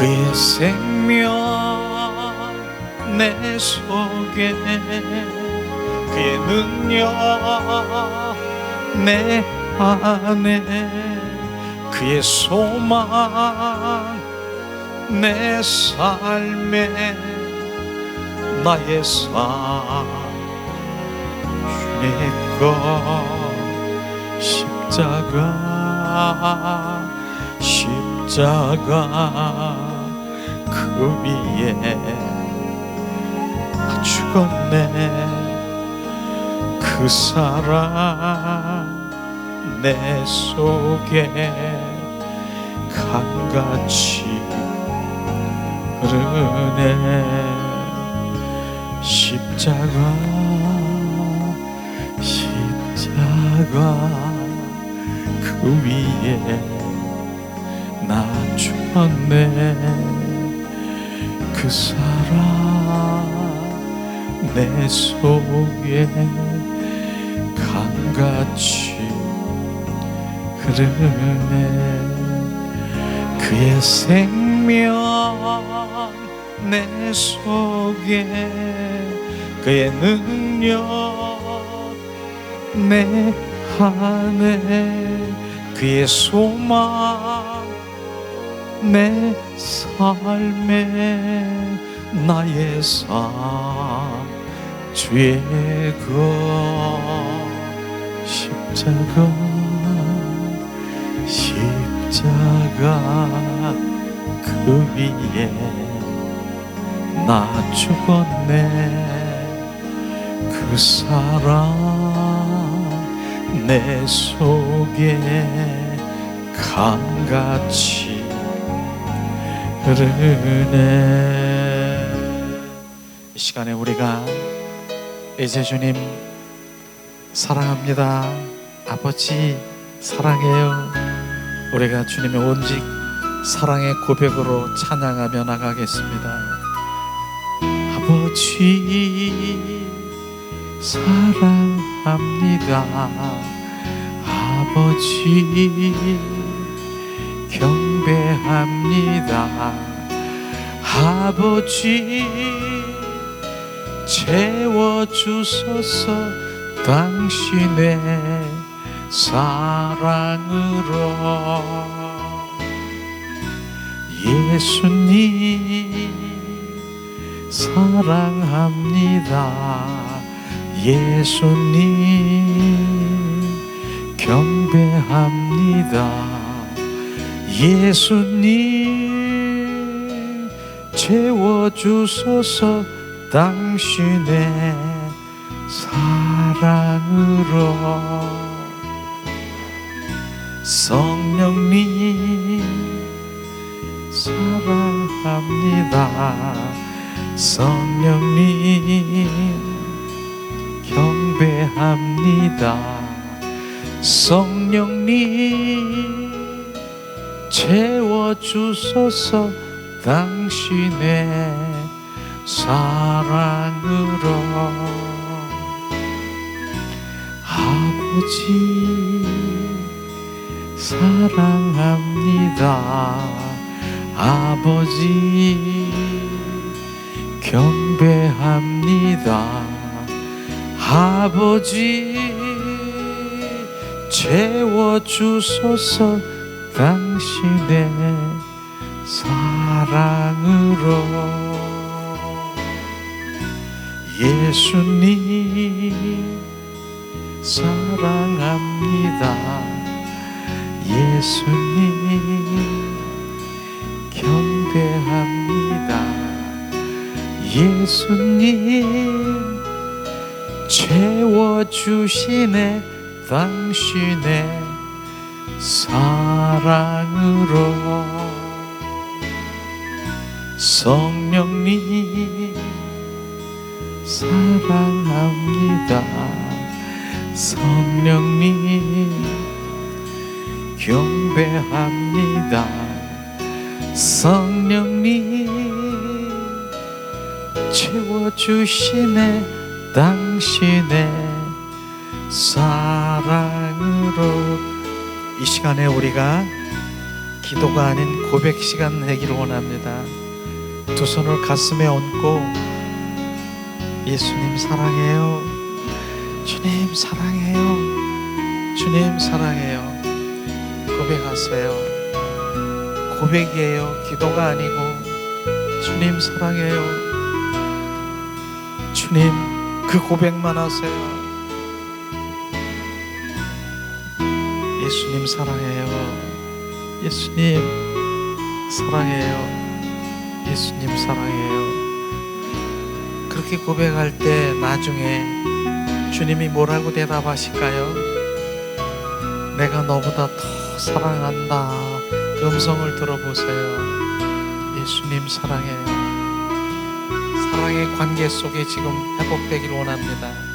그의 생명 내 속에 그의 능력 내 안에 그의 소망 내 삶에 나의 삶 주의 것 십자가 십자가 그 위에 죽었네. 그 사랑 내 속에 강같이 흐르네. 십자가 십자가 그 위에 나 죽었네 그 사랑 내 속에 강같이 흐르네. 그의 생명 내 속에 그의 능력 내 안에 그의 소망 내 삶에 나의 삶것 십자가 십자가 그 위에 나 죽었네. 그 사랑 내 속에 강같이 흐르네. 이 시간에 우리가 이제 주님 사랑합니다. 아버지 사랑해요. 우리가 주님의 온직 사랑의 고백으로 찬양하며 나가겠습니다. 아버지 사랑합니다. 아버지 경 배합니다. 아버지 채워주소서 당신의 사랑으로. 예수님 사랑합니다. 예수님 경배합니다 예수님 채워주소서 당신의 사랑으로. 성령님 사랑합니다. 성령님 경배합니다. 성령님 채워주소서 당신의 사랑으로. 아버지 사랑합니다. 아버지 경배합니다. 아버지 채워주소서 당신의 사랑으로 예수님 사랑합니다. 예수님 경배합니다. 예수님 채워주시네 당신의 사랑으로. 성령님 사랑합니다. 성령님 경배합니다. 성령님 채워주시네 당신의 사랑으로 이 시간에 우리가 기도가 아닌 고백 시간 되기를 원합니다. 두 손을 가슴에 얹고 예수님 사랑해요. 주님 사랑해요. 주님 사랑해요. 고백하세요. 고백이에요. 기도가 아니고 주님 사랑해요. 주님 그 고백만 하세요. 예수님 사랑해요. 예수님 사랑해요. 예수님 사랑해요. 그렇게 고백할 때 나중에 주님이 뭐라고 대답하실까요? 내가 너보다 더 사랑한다. 그 음성을 들어보세요. 예수님 사랑해요. 사랑의 관계 속에 지금 회복되길 원합니다.